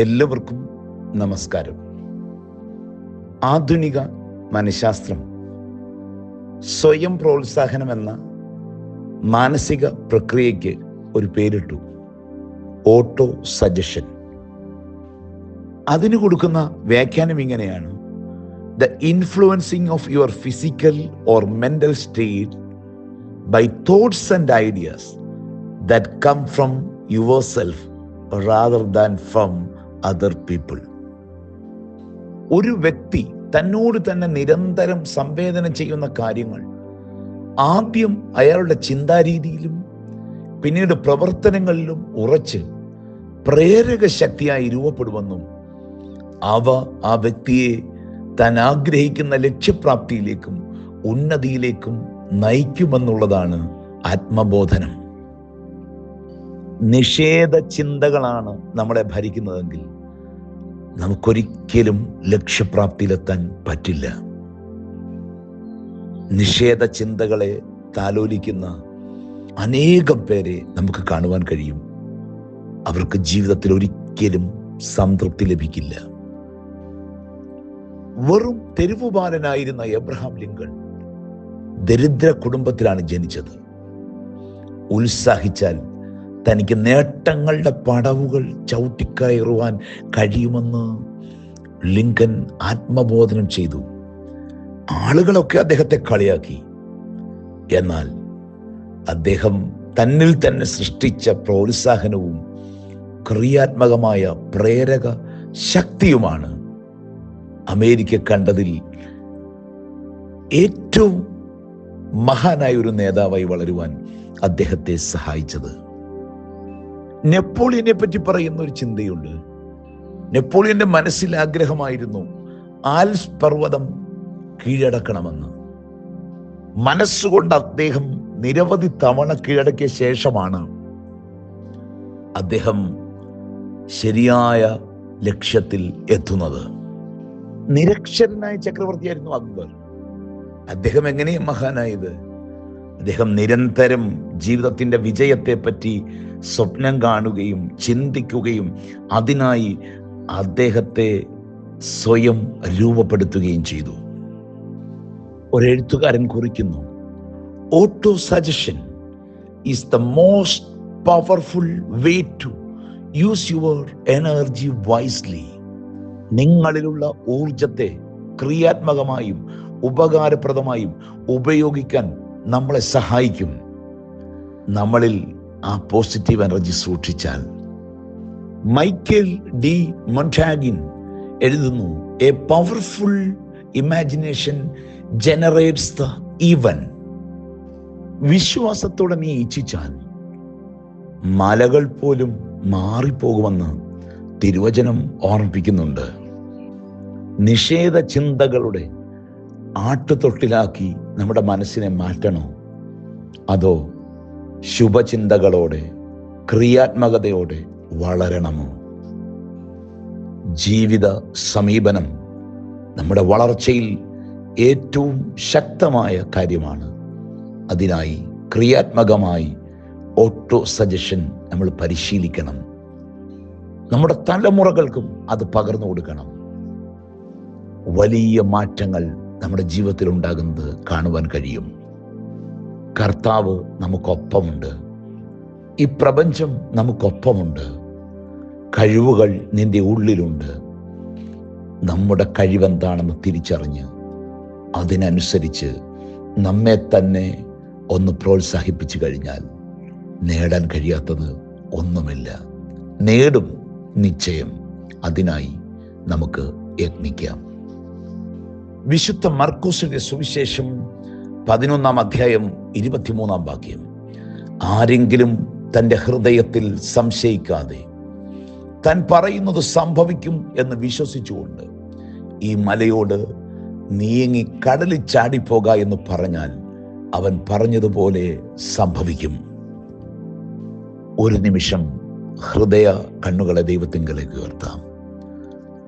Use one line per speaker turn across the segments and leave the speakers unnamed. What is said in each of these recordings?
എല്ലാവർക്കും നമസ്കാരം. ആധുനിക മനഃശാസ്ത്രം സ്വയം പ്രോത്സാഹനം എന്ന മാനസിക പ്രക്രിയയ്ക്ക് ഒരു പേരിട്ടു. Autosuggestion. അതിന് കൊടുക്കുന്ന വ്യാഖ്യാനം ഇങ്ങനെയാണ്. The influencing of your physical or mental state by thoughts and ideas that come from yourself rather than from other people ഒരു വ്യക്തി തന്നോട് തന്നെ നിരന്തരം സംവേദനം ചെയ്യുന്ന കാര്യങ്ങൾ ആദ്യം അയാളുടെ ചിന്താരീതിയിലും പിന്നീട് പ്രവർത്തനങ്ങളിലും ഉറച്ച് പ്രേരക ശക്തിയായി രൂപപ്പെടുമെന്നും അവ ആ വ്യക്തിയെ താൻ ആഗ്രഹിക്കുന്ന ലക്ഷ്യപ്രാപ്തിയിലേക്കും ഉന്നതിയിലേക്കും നയിക്കുമെന്നുള്ളതാണ് ആത്മബോധനം. നിഷേധ ചിന്തകളാണ് നമ്മളെ ഭരിക്കുന്നതെങ്കിൽ നമുക്കൊരിക്കലും ലക്ഷ്യപ്രാപ്തിയിലെത്താൻ പറ്റില്ല. നിഷേധ ചിന്തകളെ താലോലിക്കുന്ന അനേകം പേരെ നമുക്ക് കാണുവാൻ കഴിയും. അവർക്ക് ജീവിതത്തിൽ ഒരിക്കലും സംതൃപ്തി ലഭിക്കില്ല. വെറും തെരുവുബാലനായിരുന്ന എബ്രഹാം ലിങ്കൺ ദരിദ്ര കുടുംബത്തിലാണ് ജനിച്ചത്. ഉത്സാഹിച്ചാൽ തനിക്ക് നേട്ടങ്ങളുടെ പടവുകൾ ചവിട്ടിക്കയറുവാൻ കഴിയുമെന്ന് ലിങ്കൻ ആത്മബോധനം ചെയ്തു. ആളുകളൊക്കെ അദ്ദേഹത്തെ കളിയാക്കി. എന്നാൽ അദ്ദേഹം തന്നിൽ തന്നെ സൃഷ്ടിച്ച പ്രോത്സാഹനവും ക്രിയാത്മകമായ പ്രേരക ശക്തിയുമാണ് അമേരിക്ക കണ്ടതിൽ ഏറ്റവും മഹാനായ ഒരു നേതാവായി വളരുവാൻ അദ്ദേഹത്തെ സഹായിച്ചത്. നെപ്പോളിയനെ പറ്റി പറയുന്ന ഒരു ചിന്തയുണ്ട്. നെപ്പോളിയന്റെ മനസ്സിൽ ആഗ്രഹമായിരുന്നു ആൽസ് പർവതം കീഴടക്കണമെന്ന്. മനസ്സുകൊണ്ട് അദ്ദേഹം നിരവധി തവണ കീഴടക്കിയ ശേഷമാണ് അദ്ദേഹം ശരിയായ ലക്ഷ്യത്തിൽ എത്തുന്നത്. നിരക്ഷരനായ ചക്രവർത്തിയായിരുന്നു അക്ബർ. അദ്ദേഹം എങ്ങനെയും മഹാനായത്? അദ്ദേഹം നിരന്തരം ജീവിതത്തിന്റെ വിജയത്തെ പറ്റി സ്വപ്നം കാണുകയും ചിന്തിക്കുകയും അതിനായി അദ്ദേഹത്തെ സ്വയം രൂപപ്പെടുത്തുകയും ചെയ്തു. ഒരെഴുത്തുകാരൻ കുറിക്കുന്നു autosuggestion is the most powerful way to use your energy wisely നിങ്ങളിലുള്ള ഊർജത്തെ ക്രിയാത്മകമായും ഉപകാരപ്രദമായും ഉപയോഗിക്കാൻ നമ്മളെ സഹായിക്കും. നമ്മളിൽ ആ പോസിറ്റീവ് എനർജി സൂക്ഷിച്ചാൽ. മൈക്കൽ ഡി മൊൻഷാഗിൻ എഴുതുന്നു a powerful imagination generates the even വിശ്വാസത്തോടെ നീ ഇച്ഛിച്ചാൽ മലകൾ പോലും മാറിപ്പോകുമെന്ന് തിരുവചനം ഓർമ്മിപ്പിക്കുന്നുണ്ട്. നിഷേധ ചിന്തകളുടെ ആട്ടുതൊട്ടിലാക്കി നമ്മുടെ മനസ്സിനെ മാറ്റണോ? അതോ ശുഭചിന്തകളോടെ ക്രിയാത്മകതയോടെ വളരണമോ? ജീവിത സമീപനം നമ്മുടെ വളർച്ചയിൽ ഏറ്റവും ശക്തമായ കാര്യമാണ്. അതിനായി ക്രിയാത്മകമായി ഓട്ടോ സജഷൻ നമ്മൾ പരിശീലിക്കണം. നമ്മുടെ തലമുറകൾക്കും അത് പകർന്നു കൊടുക്കണം. വലിയ മാറ്റങ്ങൾ നമ്മുടെ ജീവിതത്തിൽ ഉണ്ടാകുന്നത് കാണുവാൻ കഴിയും. കർത്താവ് നമുക്കൊപ്പമുണ്ട്. ഈ പ്രപഞ്ചം നമുക്കൊപ്പമുണ്ട്. കഴിവുകൾ നിന്റെ ഉള്ളിലുണ്ട്. നമ്മുടെ കഴിവെന്താണെന്ന് തിരിച്ചറിഞ്ഞ് അതിനനുസരിച്ച് നമ്മെ തന്നെ ഒന്ന് പ്രോത്സാഹിപ്പിച്ചു കഴിഞ്ഞാൽ നേടാൻ കഴിയാത്തത് ഒന്നുമില്ല. നേടും നിശ്ചയം അതിനായി നമുക്ക് യത്നിക്കാം വിശുദ്ധ മർക്കൂസിന്റെ സുവിശേഷം പതിനൊന്നാം അധ്യായം ഇരുപത്തിമൂന്നാം വാക്യം. ആരെങ്കിലും തന്റെ ഹൃദയത്തിൽ സംശയിക്കാതെ താൻ പറയുന്നത് സംഭവിക്കും എന്ന് വിശ്വസിച്ചുകൊണ്ട് ഈ മലയോട് നീങ്ങി കടലിൽ ചാടിപ്പോക എന്ന് പറഞ്ഞാൽ അവൻ പറഞ്ഞതുപോലെ സംഭവിക്കും. ഒരു നിമിഷം ഹൃദയ കണ്ണുകളെ ദൈവത്തിങ്കലേക്ക് ഉയർത്താം.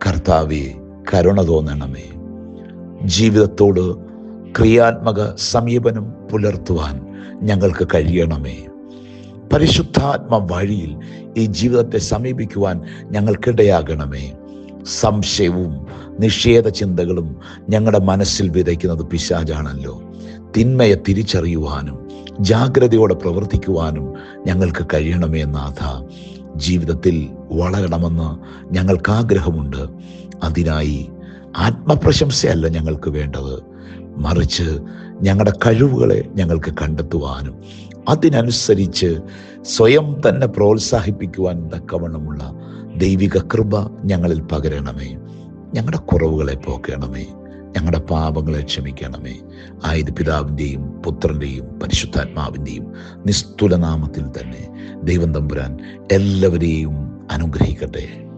കർത്താവെ കരുണ തോന്നണമേ. ജീവിതത്തോട് ക്രിയാത്മക സമീപനം പുലർത്തുവാൻ ഞങ്ങൾക്ക് കഴിയണമേ. പരിശുദ്ധാത്മ വഴിയിൽ ഈ ജീവിതത്തെ സമീപിക്കുവാൻ ഞങ്ങൾക്കിടയാകണമേ. സംശയവും നിഷേധ ചിന്തകളും ഞങ്ങളുടെ മനസ്സിൽ വിതയ്ക്കുന്നത് പിശാചാണല്ലോ. തിന്മയെ തിരിച്ചറിയുവാനും ജാഗ്രതയോടെ പ്രവർത്തിക്കുവാനും ഞങ്ങൾക്ക് കഴിയണമേ നാഥ. ജീവിതത്തിൽ വളരണമെന്ന് ഞങ്ങൾക്ക് ആഗ്രഹമുണ്ട് അതിനായി ആത്മപ്രശംസയല്ല ഞങ്ങൾക്ക് വേണ്ടത്. മറിച്ച് ഞങ്ങളുടെ കഴിവുകളെ ഞങ്ങൾക്ക് കണ്ടെത്തുവാനും അതിനനുസരിച്ച് സ്വയം തന്നെ പ്രോത്സാഹിപ്പിക്കുവാൻ തക്കവണ്ണമുള്ള ദൈവിക കൃപ ഞങ്ങളിൽ പകരണമേ. ഞങ്ങളുടെ കുറവുകളെ പോക്കണമേ. ഞങ്ങളുടെ പാപങ്ങളെ ക്ഷമിക്കണമേ. ആയത് പിതാവിന്റെയും പുത്രന്റെയും പരിശുദ്ധാത്മാവിന്റെയും നിസ്തുലനാമത്തിൽ തന്നെ ദൈവം തമ്പുരാൻ എല്ലാവരെയും അനുഗ്രഹിക്കട്ടെ.